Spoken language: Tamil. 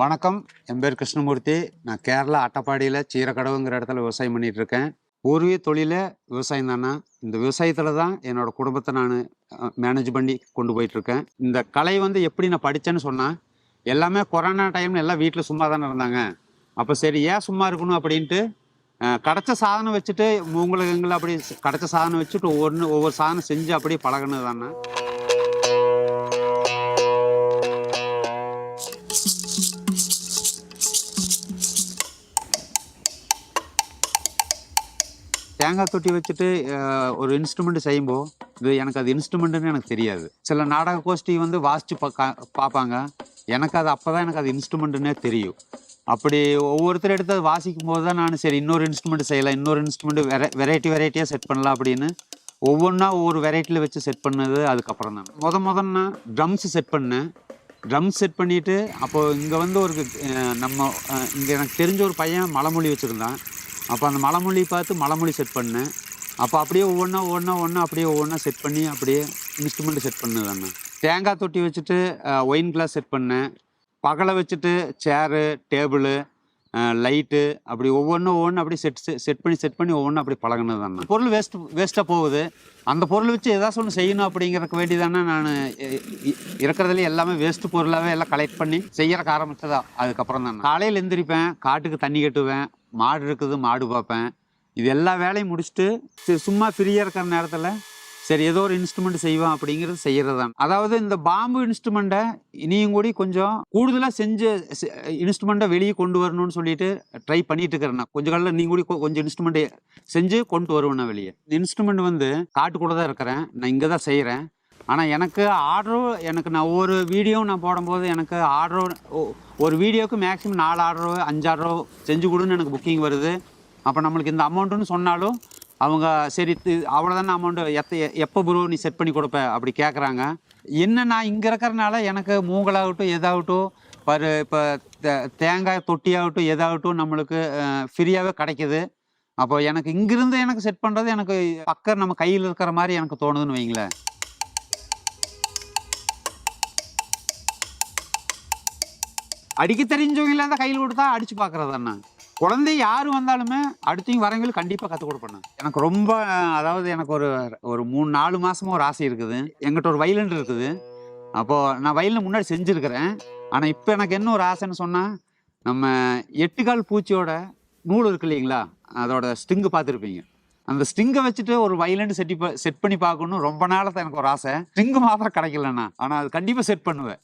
வணக்கம். என் பேர் கிருஷ்ணமூர்த்தி. நான் கேரளா அட்டப்பாடியில் சீரக்கடவுங்கிற இடத்துல விவசாயம் பண்ணிகிட்டு இருக்கேன் பூர்வீக தொழிலே விவசாயம் தானே? இந்த விவசாயத்தில் தான் என்னோட குடும்பத்தை நான் மேனேஜ் பண்ணி கொண்டு போயிட்டுருக்கேன். இந்த கலை வந்து எப்படி நான் படித்தேன்னு சொன்னால் எல்லாமே கொரோனா டைம்ல எல்லாம் வீட்டில் சும்மா தானே இருந்தாங்க. அப்போ சரி ஏன் சும்மா இருக்கணும் அப்படின்ட்டு கிடச்ச சாதனை வச்சுட்டு உங்களுக்கு எங்களை அப்படி கிடைச்ச சாதனை வச்சுட்டு ஒவ்வொன்று ஒவ்வொரு சாதனை செஞ்சு அப்படியே பழகினது தானே? தேங்காய் தொட்டி வச்சுட்டு ஒரு இன்ஸ்ட்ருமெண்ட் செய்யும்போது இது எனக்கு அது இன்ஸ்ட்ருமெண்ட்டுன்னு எனக்கு தெரியாது. சில நாடக கோஷ்டி வந்து வாசித்து பார்ப்பாங்க எனக்கு அது அப்போ தான் எனக்கு அது இன்ஸ்ட்ருமெண்ட்டுன்னே தெரியும். அப்படி ஒவ்வொருத்தர் எடுத்து அதை வாசிக்கும் போது தான் நான் சரி இன்னொரு இன்ஸ்ட்ருமெண்ட் செய்யலாம் இன்னொரு இன்ஸ்ட்ருமெண்ட் வெரை வெரைட்டி வெரைட்டியாக செட் பண்ணலாம் அப்படின்னு ஒவ்வொன்றா ஒவ்வொரு வெரைட்டியில் வச்சு செட் பண்ணது அதுக்கப்புறம் தான். முத முதன்னா ட்ரம்ஸ் செட் பண்ணேன். ட்ரம் செட் பண்ணிவிட்டு அப்போது இங்கே வந்து ஒரு நம்ம இங்கே எனக்கு தெரிஞ்ச ஒரு பையன் மலைமொழி வச்சுருந்தான். அப்போ அந்த மலைமொழி பார்த்து மலைமொழி செட் பண்ணேன் அப்போ அப்படியே ஒவ்வொன்றா ஒவ்வொன்றா ஒன்றா அப்படியே ஒவ்வொன்றா செட் பண்ணி அப்படியே இன்ஸ்ட்ருமெண்ட் செட் பண்ணது அண்ணா தேங்காய் தொட்டி வச்சுட்டு ஒயின் கிளாஸ் செட் பண்ணேன் பகலை வச்சுட்டு சேரு டேபிளு லைட்டு அப்படி ஒவ்வொன்றும் ஒவ்வொன்றும் அப்படியே செட் செட் பண்ணி செட் பண்ணி ஒவ்வொன்றும் அப்படி பழகினது தானே பொருள் வேஸ்ட் வேஸ்ட்டாக போகுது. அந்த பொருள் வச்சு ஏதாச்சும் ஒன்று செய்யணும் அப்படிங்கிறதுக்கு வேண்டி தானே நான் இருக்கிறதுல எல்லாமே வேஸ்ட்டு பொருளாகவே எல்லாம் கலெக்ட் பண்ணி செய்யறக்கு ஆரம்பித்ததா அதுக்கப்புறம் தானே காலையில் எந்திரிப்பேன் காட்டுக்கு தண்ணி கட்டுவேன் மாடு இருக்குது மாடு பார்ப்பேன். இது எல்லா வேலையும் முடிச்சுட்டு சும்மா ஃப்ரீயாக இருக்கிற நேரத்தில் சரி ஏதோ ஒரு இன்ஸ்ட்ருமெண்ட் செய்வோம் அப்படிங்கிறது செய்கிறது தான் அதாவது இந்த பாம்பு இன்ஸ்ட்ருமெண்ட்டை இனியும் கூடி கொஞ்சம் கூடுதலாக செஞ்சு இன்ஸ்ட்ருமெண்ட்டை வெளியே கொண்டு வரணும்னு சொல்லிட்டு ட்ரை பண்ணிட்டு இருக்கிறேன் கொஞ்ச காலில் நீ கூடி கொஞ்சம் இன்ஸ்ட்ருமெண்ட்டை செஞ்சு கொண்டு வருவேன் நான் வெளியே. இந்த இன்ஸ்ட்ருமெண்ட் வந்து காட்டுக்குள்ளே தான் இருக்கிறேன். நான் இங்கே தான் செய்கிறேன் ஆனால் எனக்கு ஆர்டரும் எனக்கு நான் ஒவ்வொரு வீடியோ நான் போடும்போது எனக்கு ஆர்டரும் ஒரு வீடியோவுக்கு மேக்ஸிமம் நாலு ஆர்டரோ அஞ்சு ஆர்டரோ செஞ்சு கொடுன்னு எனக்கு புக்கிங் வருது. அப்போ நம்மளுக்கு இந்த அமௌண்ட்டுன்னு சொன்னாலும் அவங்க சரி தி- அவ்வளோதானே அமௌண்ட்டு எத்த எப்போ ப்ரோ நீ செட் பண்ணி கொடுப்ப? அப்படி கேட்குறாங்க என்ன நான் இங்கே இருக்கிறனால எனக்கு மூங்கலாகட்டும் எதாகட்டும் பரு இப்போ தேங்காய் தொட்டியாகட்டும் எதாகட்டும் நம்மளுக்கு ஃப்ரீயாகவே கிடைக்குது. அப்போ எனக்கு இங்கிருந்து எனக்கு செட் பண்ணுறது எனக்கு பக்கம் நம்ம கையில் இருக்கிற மாதிரி எனக்கு தோணுதுன்னு வைங்களேன். அடிக்க தெரிஞ்சவங்கள இல்லாத கையில் கொடுத்தா அடிச்சு பார்க்குறது அண்ணா குழந்தை யார் வந்தாலுமே அடுத்தவங்க வரவங்களுக்கு கண்டிப்பாக கற்றுக் கொடுப்பேன் எனக்கு ரொம்ப அதாவது எனக்கு ஒரு ஒரு மூணு நாலு மாசமா ஒரு ஆசை இருக்குது. எங்கிட்ட ஒரு வயலண்ட் இருக்குது. அப்போது நான் வயலில் முன்னாடி செஞ்சுருக்கிறேன். ஆனால் இப்போ எனக்கு என்ன ஒரு ஆசைன்னு சொன்னால் நம்ம எட்டுக்கால் பூச்சியோட நூல் இருக்கு இல்லைங்களா? அதோட ஸ்டிங்கு பார்த்துருப்பீங்க. அந்த ஸ்டிங்கை வச்சுட்டு ஒரு வயலண்ட் செட்டி செட் பண்ணி பார்க்கணும் ரொம்ப நாளத்தை எனக்கு ஒரு ஆசை. ஸ்டிங்கு மாத்திரம் கிடைக்கலண்ணா. ஆனால் அது கண்டிப்பாக செட் பண்ணுவேன்.